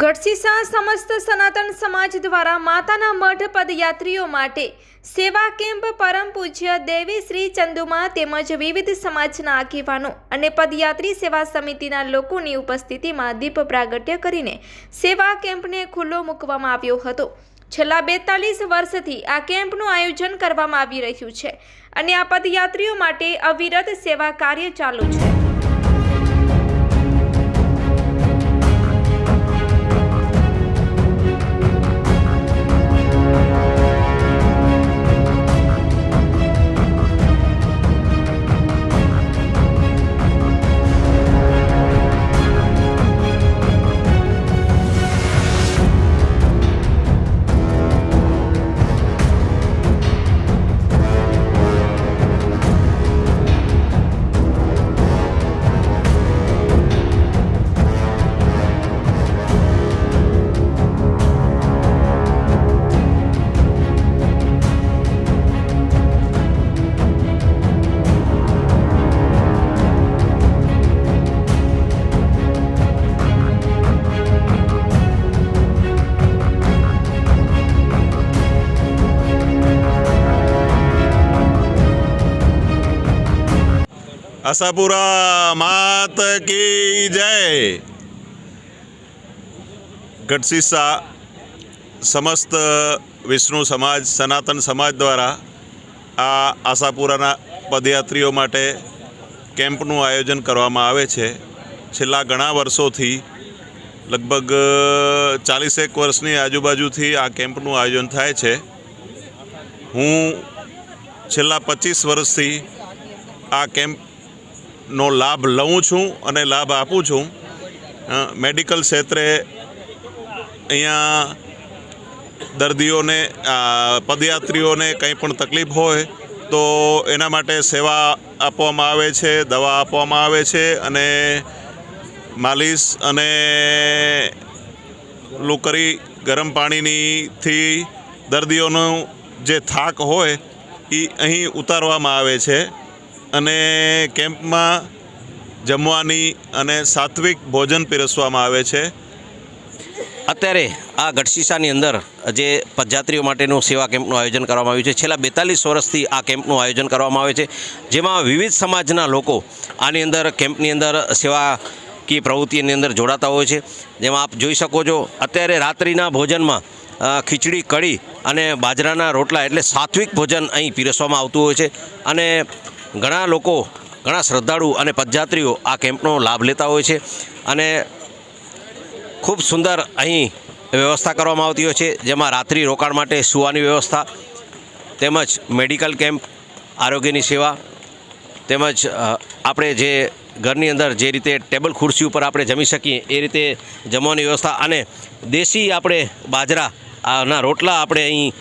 ગઢસીસા સમસ્ત સનાતન સમાજ દ્વારા માતાના મઢ પદયાત્રીઓ માટે સેવા કેમ્પ પરમ પૂજ્ય દેવી શ્રી ચંદુમા તેમજ વિવિધ સમાજના આગેવાનો અને પદયાત્રી સેવા સમિતિના લોકોની ઉપસ્થિતિમાં દીપ પ્રાગટ્ય કરીને સેવા કેમ્પને ખુલ્લો મૂકવામાં આવ્યો હતો. છેલ્લા બેતાલીસ વર્ષથી આ કેમ્પનું આયોજન કરવામાં આવી રહ્યું છે અને આ પદયાત્રીઓ માટે અવિરત સેવા કાર્ય ચાલુ છે. આશાપુરા માત કી જય. ગઢસીસા સમસ્ત વિષ્ણુ સમાજ, સનાતન સમાજ દ્વારા આ આશાપુરાના પદયાત્રીઓ માટે કેમ્પનું આયોજન કરવામાં આવે છે. છેલ્લા ઘણા વર્ષોથી લગભગ ચાલીસેક વર્ષની આજુબાજુથી આ કેમ્પનું આયોજન થાય છે. હું છેલ્લા પચીસ વર્ષથી આ કેમ્પ નો લાભ લઉં છું અને લાભ આપું છું. મેડિકલ ક્ષેત્રે અહીંયા દર્દીઓને પદયાત્રીઓને કંઈ પણ તકલીફ હોય તો એના માટે સેવા આપવામાં આવે છે, દવા આપવામાં આવે છે અને માલિશ અને લુકરી ગરમ પાણીનીથી દર્દીઓનો જે થાક હોય એ અહીં ઉતારવામાં આવે છે. અને કેમ્પમાં જમવાની અને સાત્વિક ભોજન પીરસવામાં આવે છે. અત્યારે આ ગઢશીશાની અંદર જે પદયાત્રીઓ માટેનું સેવા કેમ્પનું આયોજન કરવામાં આવ્યું છે. છેલ્લા બેતાલીસ વર્ષથી આ કેમ્પનું આયોજન કરવામાં આવે છે. જેમાં વિવિધ સમાજના લોકો આની અંદર કેમ્પની અંદર સેવા કી પ્રવૃત્તિની અંદર જોડાતા હોય છે. જેમાં આપ જોઈ શકો છો, અત્યારે રાત્રિના ભોજનમાં ખીચડી, કઢી અને બાજરાના રોટલા એટલે સાત્વિક ભોજન અહીં પીરસવામાં આવતું હોય છે. અને ઘણા લોકો, ઘણા શ્રદ્ધાળુ અને પદયાત્રીઓ આ કેમ્પનો લાભ લેતા હોય છે અને ખૂબ સુંદર અહીં વ્યવસ્થા કરવામાં આવતી હોય છે, જેમાં રાત્રિ રોકાણ માટે સુવાની વ્યવસ્થા, તેમજ મેડિકલ કેમ્પ, આરોગ્યની સેવા, તેમજ આપણે જે ઘરની અંદર જે રીતે ટેબલ ખુરશી ઉપર આપણે જમી શકીએ, એ રીતે જમવાની વ્યવસ્થા અને દેશી આપણે બાજરા ના રોટલા આપણે અહીં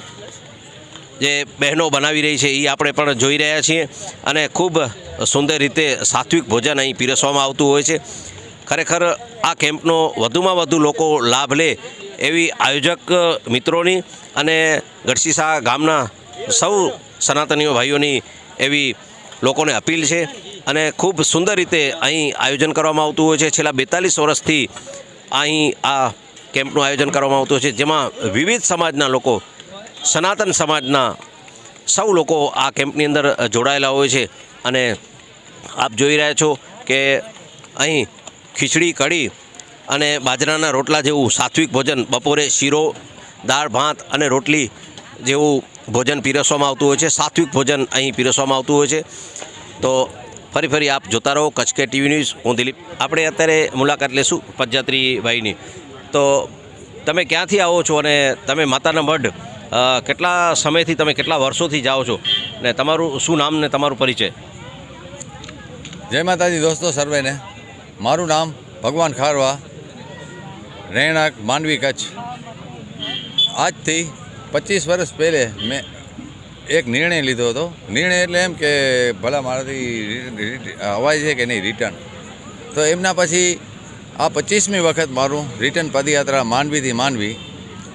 જે બહેનો બનાવી રહી છે, એ આપણે પણ જોઈ રહ્યા છીએ અને ખૂબ સુંદર રીતે સાત્વિક ભોજન અહીં પીરસવામાં આવતું હોય છે. ખરેખર આ કેમ્પનો વધુમાં વધુ લોકો લાભ લે એવી આયોજક મિત્રોની અને ગઢસીસા ગામના સૌ સનાતનીઓ ભાઈઓની એવી લોકોને અપીલ છે અને ખૂબ સુંદર રીતે અહીં આયોજન કરવામાં આવતું હોય છે. છેલ્લા બેતાલીસ વર્ષથી અહીં આ કેમ્પનું આયોજન કરવામાં આવતું હોય છે, જેમાં વિવિધ સમાજના લોકો સનાતન સમાજના સૌ લોકો આ કેમ્પની અંદર જોડાયેલા હોય છે અને આપ જોઈ રહ્યા છો કે અહીં ખીચડી, કઢી અને બાજરાના રોટલા જેવું સાત્વિક ભોજન, બપોરે શીરો, દાળ, ભાત અને રોટલી જેવું ભોજન પીરસવામાં આવતું હોય છે. સાત્વિક ભોજન અહીં પીરસવામાં આવતું હોય છે. તો ફરી ફરી આપ જોતા રહો કચ્છ કે ટીવી ન્યૂઝ. હું દિલીપ. આપણે અત્યારે મુલાકાત લેશું પદયાત્રીભાઈની. તો તમે ક્યાંથી આવો છો અને તમે માતાના મઢ કેટલા સમયથી તમે કેટલા વર્ષોથી જાઓ છો? ને તમારું, શું નામ ને તમારું પરિચય? જય માતાજી દોસ્તો સર્વેને. મારું નામ ભગવાન ખારવા, રહેણાંક માંડવી કચ્છ. આજથી પચીસ વર્ષ પહેલે મેં એક નિર્ણય લીધો હતો. નિર્ણય એટલે એમ કે ભલા મારાથી અવાય છે કે નહીં રિટર્ન તો એમના પછી આ પચીસમી વખત મારું રિટર્ન પદયાત્રા માંડવીથી માંડવી.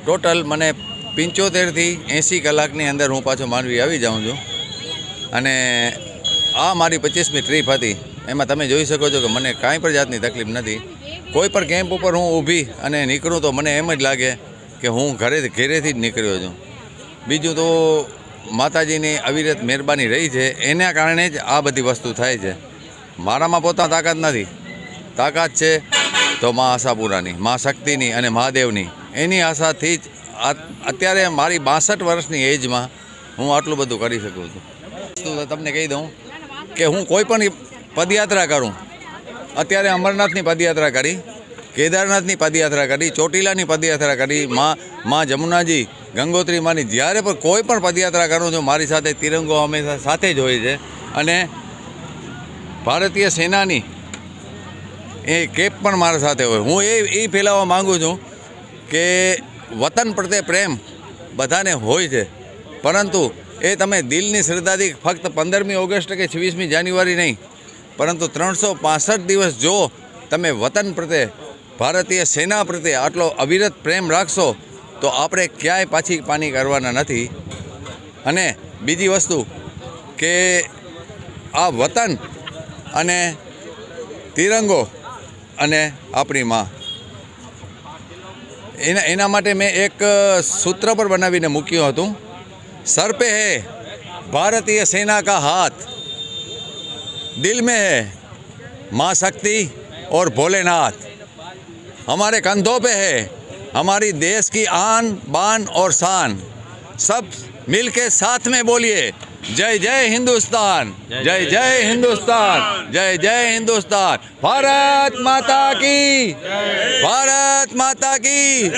ટોટલ મને પંચોતેરથી એંસી કલાકની અંદર હું પાછો માંડવી આવી જાઉં છું. અને આ મારી પચીસમી ટ્રીપ હતી. એમાં તમે જોઈ શકો છો કે મને કાંઈ પણ જાતની તકલીફ નથી. કોઈ પણ કેમ્પ ઉપર હું ઊભી અને નીકળું તો મને એમ જ લાગે કે હું ઘરે ઘેરેથી જ નીકળ્યો છું. બીજું તો માતાજીની અવિરત મહેરબાની રહી છે. એના કારણે જ આ બધી વસ્તુ થાય છે. મારામાં પોતા તાકાત નથી. તાકાત છે તો મા આશાપુરાની, મા શક્તિની અને મહાદેવની. એની આશાથી જ અત્યારે મારી બાસઠ વર્ષની એજમાં હું આટલું બધું કરી શકું છું. તમને કહી દઉં કે હું કોઈ પણ પદયાત્રા કરું. અત્યારે અમરનાથની પદયાત્રા કરી, કેદારનાથની પદયાત્રા કરી, ચોટીલાની પદયાત્રા કરી, માં માં જમુનાજી ગંગોત્રી માની જ્યારે પણ કોઈ પણ પદયાત્રા કરું છું, મારી સાથે તિરંગો હંમેશા સાથે જ હોય છે. અને ભારતીય સેનાની એ કેપ પણ મારા સાથે હોય. હું એ એ ફેલાવવા માગું છું કે વતન પ્રત્યે પ્રેમ બધાને હોય છે. પરંતુ એ તમે દિલની શ્રદ્ધાથી ફક્ત પંદરમી ઓગસ્ટ કે છવ્વીસમી જાન્યુઆરી નહીં, પરંતુ ત્રણસો પાસઠ દિવસ જો તમે વતન પ્રત્યે, ભારતીય સેના પ્રત્યે આટલો અવિરત પ્રેમ રાખશો, તો આપણે ક્યાંય પાછી પાની કરવાના નથી. અને બીજી વસ્તુ કે આ વતન અને તિરંગો અને આપણી માં એના એના માટે મેં એક સૂત્ર પર બનાવીને મૂક્યું હતું સર पे है भारतीय सेना का हाथ दिल में है माँ शक्ति और भोलेनाथ हमारे कंधों पे है हमारी देश की आन बान और शान सब मिल के साथ में बोलिए જય જય હિન્દુસ્તાન જય જય હિન્દુસ્તાન જય જય હિન્દુસ્તાન. ભારત માતા કી ભારત માતા કી.